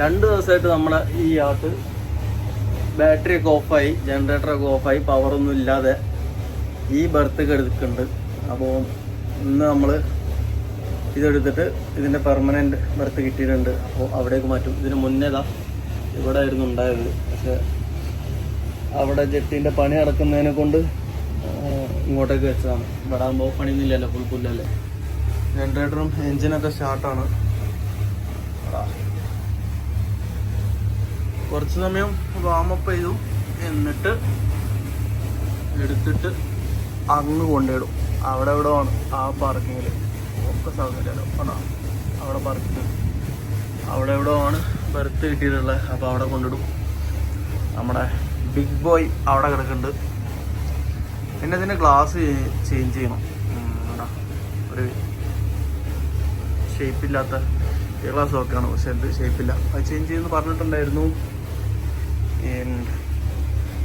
രണ്ട് ദിവസമായിട്ട് നമ്മളെ ഈ യാട്ട് ബാറ്ററി ഒക്കെ ഓഫായി ജനറേറ്റർ ഒക്കെ ഓഫായി പവറൊന്നും ഇല്ലാതെ ഈ ബർത്ത് എടുക്കുന്നുണ്ട്. അപ്പോൾ ഇന്ന് നമ്മൾ ഇതെടുത്തിട്ട് ഇതിന്റെ പെർമനന്റ് ബർത്ത് കിട്ടിയിട്ടുണ്ട്. അപ്പോൾ അവിടേക്ക് മാറ്റും. ഇതിന് മുന്നേതാ ഇവിടെ ആയിരുന്നു ഉണ്ടായത്. പക്ഷേ അവിടെ ജെട്ടിന്റെ പണി നടക്കുന്നതിനെ കൊണ്ട് ഇങ്ങോട്ടേക്ക് വെച്ചതാണ്. ഇവിടെ ആകുമ്പോൾ പണിയൊന്നുമില്ലല്ലോ ഫുൾ പുല്ലല്ലേ ജനറേറ്ററും എൻജിനൊക്കെ സ്റ്റാർട്ടാണ് കുറച്ച് സമയം വാമപ്പ് ചെയ്തു. എന്നിട്ട് എടുത്തിട്ട് അങ്ങ് കൊണ്ടിടും അവിടെ എവിടെ ആണ് ആ പാർക്കിങ്ങിൽ ഒക്കെ സൗകര്യമല്ലോ ആണോ അവിടെ പാർക്കിങ് അവിടെ എവിടെ ആണ് ബർത്ത് കിട്ടിയിട്ടുള്ളത്. അപ്പോൾ അവിടെ കൊണ്ടിടും നമ്മുടെ ബിഗ് ബോയ് അവിടെ കിടക്കുന്നുണ്ട്. പിന്നെ ഇതിന്റെ ഗ്ലാസ് ചേഞ്ച് ചെയ്യണം. ഒരു ഷേപ്പില്ലാത്ത ഗ്ലാസ് ഒക്കെയാണ് പക്ഷെ എന്ത് ഷേപ്പില്ല അത് ചേഞ്ച് ചെയ്യുമെന്ന് പറഞ്ഞിട്ടുണ്ടായിരുന്നു.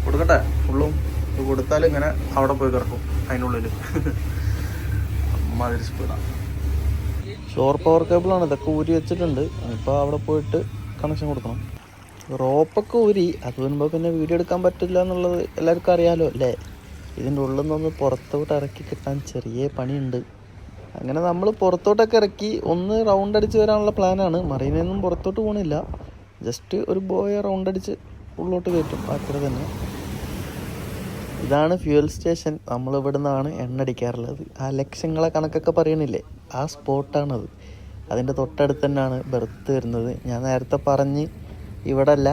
കൊടുക്കട്ടെ. ഫുള്ളും കൊടുത്താൽ ഇങ്ങനെ അവിടെ പോയി കിടക്കും അതിനുള്ളിൽ അമ്മാതിരി സ്പീഡാണ് ഷോർ പവർ കേബിളാണ് ഇതൊക്കെ ഊരി വെച്ചിട്ടുണ്ട്. ഇപ്പോൾ അവിടെ പോയിട്ട് കണക്ഷൻ കൊടുക്കണം. റോപ്പൊക്കെ ഊരി അത് വരുമ്പോൾ പിന്നെ വീഡിയോ എടുക്കാൻ പറ്റില്ല എന്നുള്ളത് എല്ലാവർക്കും അറിയാമല്ലോ അല്ലേ? ഇതിന്റെ ഉള്ളിൽ നിന്നൊന്ന് പുറത്തോട്ട് ഇറക്കി കിട്ടാൻ ചെറിയ പണിയുണ്ട്. അങ്ങനെ നമ്മൾ പുറത്തോട്ടൊക്കെ ഇറക്കി ഒന്ന് റൗണ്ട് അടിച്ച് വരാനുള്ള പ്ലാനാണ് മറീനൊന്നും നിന്നും പുറത്തോട്ട് പോകണില്ല ജസ്റ്റ് ഒരു ബോയെ റൗണ്ട് അടിച്ച് ഉള്ളോട്ട് കയറ്റും. അത്ര തന്നെ. ഇതാണ് ഫ്യൂൽ സ്റ്റേഷൻ. നമ്മൾ നിന്നാണ് എണ്ണ അടിക്കാറുള്ളത് ആ ലക്ഷങ്ങളെ കണക്കൊക്കെ പറയണില്ലേ? ആ സ്പോട്ടാണത്. അതിന്റെ തൊട്ടടുത്ത് തന്നെയാണ് ബെർത്ത് വരുന്നത്. ഞാൻ നേരത്തെ പറഞ്ഞ് ഇവിടെ അല്ല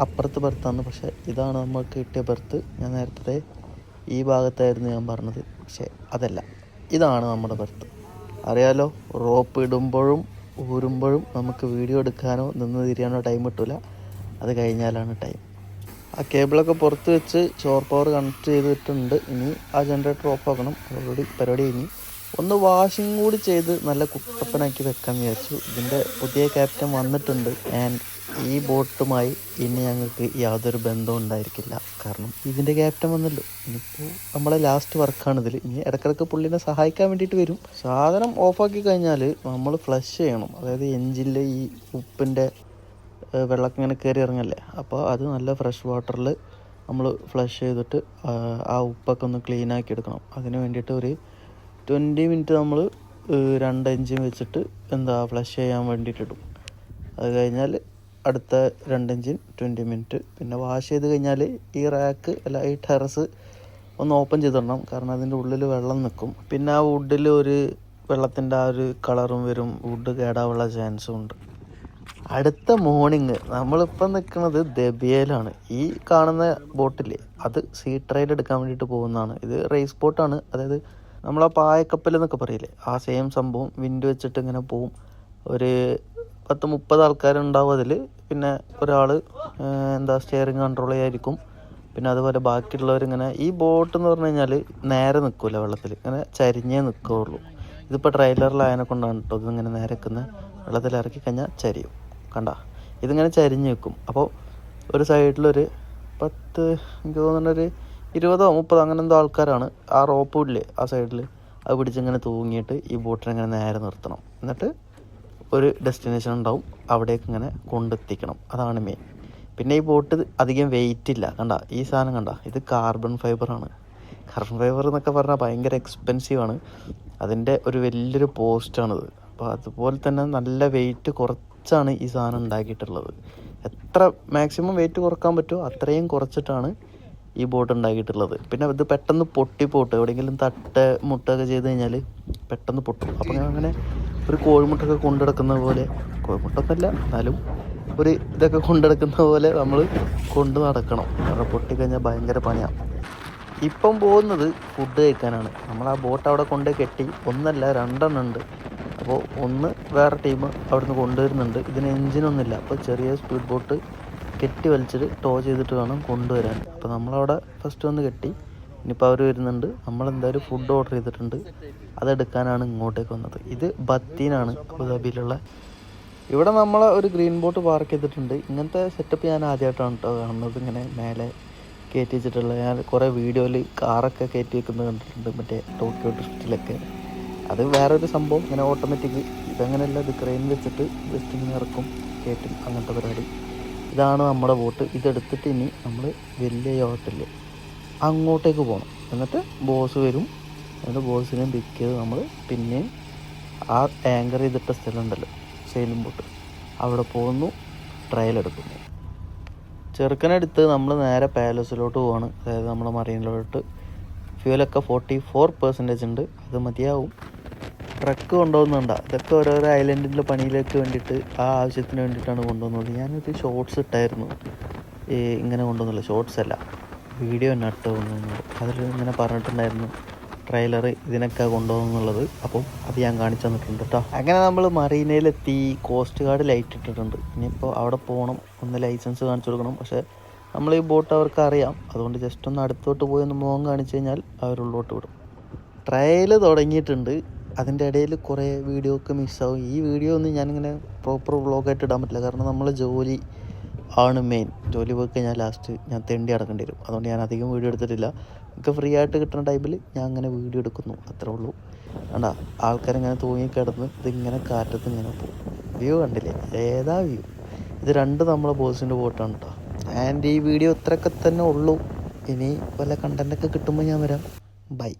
അപ്പുറത്ത് ബെർത്താണ് പക്ഷേ ഇതാണ് നമുക്ക് കിട്ടിയ ബെർത്ത്. ഞാൻ നേരത്തെ ഈ ഭാഗത്തായിരുന്നു ഞാൻ പറഞ്ഞത്. പക്ഷേ അതല്ല. ഇതാണ് നമ്മുടെ ബെർത്ത്. അറിയാലോ റോപ്പ് ഇടുമ്പോഴും ഊരുമ്പോഴും നമുക്ക് വീഡിയോ എടുക്കാനോ നിന്ന് തിരിയാനോ ടൈം കിട്ടില്ല അത് കഴിഞ്ഞാലാണ് ടൈം. ആ കേബിളൊക്കെ പുറത്ത് വെച്ച് ഷോർ പവർ കണക്ട് ചെയ്തിട്ടുണ്ട്. ഇനി ആ ജനറേറ്റർ ഓഫ് ആക്കണം. ഓൾറെഡി പരിപാടി കഴിഞ്ഞ്. ഒന്ന് വാഷിംഗ് കൂടി ചെയ്ത് നല്ല കുട്ടപ്പനാക്കി വെക്കാമെന്ന് വിചാരിച്ചു. ഇതിന്റെ പുതിയ ക്യാപ്റ്റൻ വന്നിട്ടുണ്ട്. ആൻഡ് ഈ ബോട്ടുമായി ഇനി ഞങ്ങൾക്ക് യാതൊരു ബന്ധവും ഉണ്ടായിരിക്കില്ല. കാരണം ഇതിന്റെ ക്യാപ്റ്റൻ വന്നല്ലോ. ഇനിയിപ്പോൾ നമ്മളെ ലാസ്റ്റ് വർക്കാണ് ഇതിൽ ഇനി ഇടയ്ക്കിടയ്ക്ക് പുള്ളിനെ സഹായിക്കാൻ വേണ്ടിയിട്ട് വരും. സാധനം ഓഫാക്കി കഴിഞ്ഞാൽ നമ്മൾ ഫ്ലഷ് ചെയ്യണം. അതായത് എഞ്ചിനിലെ ഈ ഉപ്പിന്റെ വെള്ളമൊക്കെ ഇങ്ങനെ കയറി ഇറങ്ങല്ലേ? അപ്പോൾ അത് നല്ല ഫ്രഷ് വാട്ടറിൽ നമ്മൾ ഫ്ലഷ് ചെയ്തിട്ട് ആ ഉപ്പൊക്കെ ഒന്ന് ക്ലീൻ ആക്കി എടുക്കണം. അതിന് വേണ്ടിയിട്ട് ഒരു ട്വന്റി മിനിറ്റ് നമ്മൾ രണ്ട് ഇഞ്ചും വെച്ചിട്ട് എന്താ ഫ്ലഷ് ചെയ്യാൻ വേണ്ടിയിട്ട് ഇടും. അത് കഴിഞ്ഞാൽ അടുത്ത രണ്ട് എഞ്ചിൻ ട്വന്റി മിനിറ്റ് പിന്നെ വാഷ് ചെയ്ത് കഴിഞ്ഞാൽ ഈ റാക്ക് അല്ല ഈ ടെറസ് ഒന്ന് ഓപ്പൺ ചെയ്തിടണം. കാരണം അതിന്റെ ഉള്ളിൽ വെള്ളം നിൽക്കും പിന്നെ ആ വുഡിൽ ഒരു വെള്ളത്തിന്റെ ആ ഒരു കളറും വരും. വുഡ് കേടാവുള്ള ചാൻസും ഉണ്ട്. അടുത്ത മോർണിംഗ് നമ്മളിപ്പം നിൽക്കുന്നത് ദബിയയിലാണ്. ഈ കാണുന്ന ബോട്ടില്ലേ അത് സീ ട്രയൽ എടുക്കാൻ വേണ്ടിയിട്ട് പോകുന്നതാണ്. ഇത് റേസ് ബോട്ടാണ് അതായത് നമ്മൾ ആ പായക്കപ്പൽ എന്നൊക്കെ പറയില്ലേ ആ സെയിം സംഭവം വിൻഡ് വെച്ചിട്ട് ഇങ്ങനെ പോവും. ഒരു പത്ത് മുപ്പത് ആൾക്കാരുണ്ടാവും അതിൽ പിന്നെ ഒരാൾ എന്താ സ്റ്റിയറിങ് കൺട്രോൾ ചെയ്യായിരിക്കും. പിന്നെ അതുപോലെ ബാക്കിയുള്ളവരിങ്ങനെ ഈ ബോട്ട് എന്ന് പറഞ്ഞു കഴിഞ്ഞാൽ നേരെ നിൽക്കില്ല വെള്ളത്തിൽ ഇങ്ങനെ ചരിഞ്ഞേ നിൽക്കുകയുള്ളൂ ഇതിപ്പോൾ ട്രെയിലറിലായതിനെ കൊണ്ടാണ് കേട്ടോ ഇതിങ്ങനെ നേരെ നിൽക്കുന്നത് വെള്ളത്തിൽ ഇറക്കി കഴിഞ്ഞാൽ ചരിയും. കണ്ട? ഇതിങ്ങനെ ചരിഞ്ഞ് വെക്കും അപ്പോൾ ഒരു സൈഡിലൊരു പത്ത് എനിക്ക് തോന്നുന്ന ഒരു ഇരുപതോ മുപ്പതോ അങ്ങനെ എന്തോ ആൾക്കാരാണ് ആ റോപ്പ് ആ സൈഡിൽ അത് പിടിച്ചിങ്ങനെ തൂങ്ങിയിട്ട് ഈ ബോട്ടിനെ നേരെ നിർത്തണം. എന്നിട്ട് ഒരു ഡെസ്റ്റിനേഷൻ ഉണ്ടാവും. അവിടേക്ക് ഇങ്ങനെ കൊണ്ടെത്തിക്കണം. അതാണ് മെയിൻ പിന്നെ ഈ ബോട്ട് അധികം വെയിറ്റ് ഇല്ല. കണ്ട? ഈ സാധനം കണ്ട? ഇത് കാർബൺ ഫൈബറാണ് കാർബൺ ഫൈബർ എന്നൊക്കെ പറഞ്ഞാൽ ഭയങ്കര എക്സ്പെൻസീവാണ് അതിന്റെ ഒരു വലിയൊരു പോസ്റ്റാണിത് അപ്പോൾ അതുപോലെ തന്നെ നല്ല വെയിറ്റ് കുറച്ചാണ് ഈ സാധനം ഉണ്ടാക്കിയിട്ടുള്ളത്. എത്ര മാക്സിമം വെയിറ്റ് കുറയ്ക്കാൻ പറ്റുമോ അത്രയും കുറച്ചിട്ടാണ് ഈ ബോട്ട് ഉണ്ടാക്കിയിട്ടുള്ളത്. പിന്നെ ഇത് പെട്ടെന്ന് പൊട്ടിപ്പോട്ട് എവിടെയെങ്കിലും തട്ട് മുട്ടൊക്കെ ചെയ്ത് കഴിഞ്ഞാൽ പെട്ടെന്ന് പൊട്ടും. അപ്പോൾ ഞാൻ അങ്ങനെ ഒരു കോഴിമുട്ടൊക്കെ കൊണ്ടുനടക്കുന്ന പോലെ കോഴിമുട്ടൊന്നല്ല എന്നാലും ഒരു ഇതൊക്കെ കൊണ്ടുനടക്കുന്ന പോലെ നമ്മൾ കൊണ്ടു നടക്കണം. കാരണം പൊട്ടിക്കഴിഞ്ഞാൽ ഭയങ്കര പണിയാണ് ഇപ്പം പോകുന്നത് ഫുഡ് കഴിക്കാനാണ്. നമ്മൾ ആ ബോട്ട് അവിടെ കൊണ്ടുപോയി കെട്ടി ഒന്നല്ല രണ്ടെണ്ണം ഉണ്ട്. അപ്പോൾ ഒന്ന് വേറെ ടീം അവിടുന്ന് കൊണ്ടുവരുന്നുണ്ട്. ഇതിന് എഞ്ചിനൊന്നുമില്ല അപ്പോൾ ചെറിയ സ്പീഡ് ബോട്ട് കെട്ടി വലിച്ചിട്ട് ടോ ചെയ്തിട്ട് വേണം കൊണ്ടുവരാൻ. അപ്പോൾ നമ്മളവിടെ ഫസ്റ്റ് വന്ന് കെട്ടി. ഇനിയിപ്പോൾ അവർ വരുന്നുണ്ട്. നമ്മളെന്തായാലും ഫുഡ് ഓർഡർ ചെയ്തിട്ടുണ്ട്. അതെടുക്കാനാണ് ഇങ്ങോട്ടേക്ക് വന്നത്. ഇത് ബത്തീനാണ് അബുദാബിയിലുള്ള ഇവിടെ നമ്മൾ ഒരു ഗ്രീൻ ബോട്ട് പാർക്ക് ചെയ്തിട്ടുണ്ട്. ഇങ്ങനത്തെ സെറ്റപ്പ് ഞാൻ ആദ്യമായിട്ടാണ് കേട്ടോ കാണുന്നത്. ഇങ്ങനെ മേലെ കയറ്റി വെച്ചിട്ടുള്ള ഞാൻ കുറേ വീഡിയോയിൽ കാറൊക്കെ കയറ്റി വെക്കുന്നത് കണ്ടിട്ടുണ്ട്. മറ്റേ ടോക്കിയോ ഡ്രിഫ്റ്റിലൊക്കെ അത് വേറൊരു സംഭവം ഇങ്ങനെ ഓട്ടോമാറ്റിക് ഇതങ്ങനെയല്ല ഇത് ക്രെയിൻ വെച്ചിട്ട് ജസ്റ്റ് ഇങ്ങനെ ഇറക്കും കയറ്റും അങ്ങനത്തെ പരിപാടി. ഇതാണ് നമ്മുടെ ബോട്ട് ഇതെടുത്തിട്ട് ഇനി നമ്മൾ വലിയ യോട്ടിൽ അങ്ങോട്ടേക്ക് പോകണം എന്നിട്ട് ബോസ് വരും. എന്നിട്ട് ബോസിനെ പിക്ക് ചെയ്ത് നമ്മൾ പിന്നെയും ആ ആങ്കർ ചെയ്തിട്ട സ്ഥലം ഉണ്ടല്ലോ സെയിലും ബോട്ട് അവിടെ പോകുന്നു ട്രയൽ എടുക്കുന്നു. ചെറുക്കനെടുത്ത് നമ്മൾ നേരെ പാലസിലോട്ട് പോവാണ്. അതായത് നമ്മുടെ മറീനിലോട്ട് ഫ്യൂലൊക്കെ ഫോർട്ടി ഫോർ പെർസെന്റേജ് ഉണ്ട്. അത് മതിയാവും. ട്രക്ക് കൊണ്ടുപോകുന്നുണ്ട. ഇതൊക്കെ ഓരോരോ ഐലൻഡിന്റെ പണിയിലേക്ക് വേണ്ടിയിട്ട് ആ ആവശ്യത്തിന് വേണ്ടിയിട്ടാണ് കൊണ്ടുവന്നത് ഞാനൊരു ഷോർട്സ് ഇട്ടായിരുന്നു. ഈ ഇങ്ങനെ കൊണ്ടുവന്നില്ല ഷോർട്സ് അല്ല. വീഡിയോ തന്നെ ഇട്ട് കൊണ്ടുവന്നത് അതിൽ ഇങ്ങനെ പറഞ്ഞിട്ടുണ്ടായിരുന്നു ട്രെയിലർ ഇതിനൊക്കെ കൊണ്ടുപോകുന്നുള്ളത്. അപ്പോൾ അത് ഞാൻ കാണിച്ചു തന്നിട്ടുണ്ട് കേട്ടോ അങ്ങനെ നമ്മൾ മറീനയിലെത്തി കോസ്റ്റ് ഗാർഡ് ലൈറ്റ് ഇട്ടിട്ടുണ്ട്. ഇനിയിപ്പോൾ അവിടെ പോകണം. ഒന്ന് ലൈസൻസ് കാണിച്ചു കൊടുക്കണം. പക്ഷേ നമ്മൾ ഈ ബോട്ട് അവർക്ക് അറിയാം. അതുകൊണ്ട് ജസ്റ്റ് ഒന്ന് അടുത്തോട്ട് പോയി ഒന്ന് മുഖം കാണിച്ചു കഴിഞ്ഞാൽ അവരുള്ളോട്ട് വിടും. ട്രയൽ തുടങ്ങിയിട്ടുണ്ട്. അതിന്റെ ഇടയിൽ കുറേ വീഡിയോ ഒക്കെ മിസ്സാവും. ഈ വീഡിയോ ഒന്നും ഞാനിങ്ങനെ പ്രോപ്പർ വ്ളോഗായിട്ട് ഇടാൻ പറ്റില്ല. കാരണം നമ്മൾ ജോലി ആണ് മെയിൻ ജോലി പോയി കഴിഞ്ഞാൽ ലാസ്റ്റ് ഞാൻ തെണ്ടി അടക്കേണ്ടി വരും. അതുകൊണ്ട് ഞാൻ അധികം വീഡിയോ എടുത്തിട്ടില്ല. എനിക്ക് ഫ്രീ ആയിട്ട് കിട്ടുന്ന ടൈമിൽ ഞാൻ അങ്ങനെ വീഡിയോ എടുക്കുന്നു. അത്രേ ഉള്ളൂ. വേണ്ട ആൾക്കാരിങ്ങനെ തൂങ്ങിക്കിടന്ന് ഇതിങ്ങനെ കാറ്റത്ത് ഇങ്ങനെ പോകും. വ്യൂ കണ്ടില്ലേ? ഏതാ വ്യൂ ഇത് രണ്ട് നമ്മളെ ബോസിന്റെ ബോട്ടാണ് കേട്ടോ ആൻഡ് ഈ വീഡിയോ ഇത്രയൊക്കെ തന്നെ ഉള്ളൂ. ഇനി വല്ല കണ്ടന്റൊക്കെ കിട്ടുമ്പോൾ ഞാൻ വരാം. ബൈ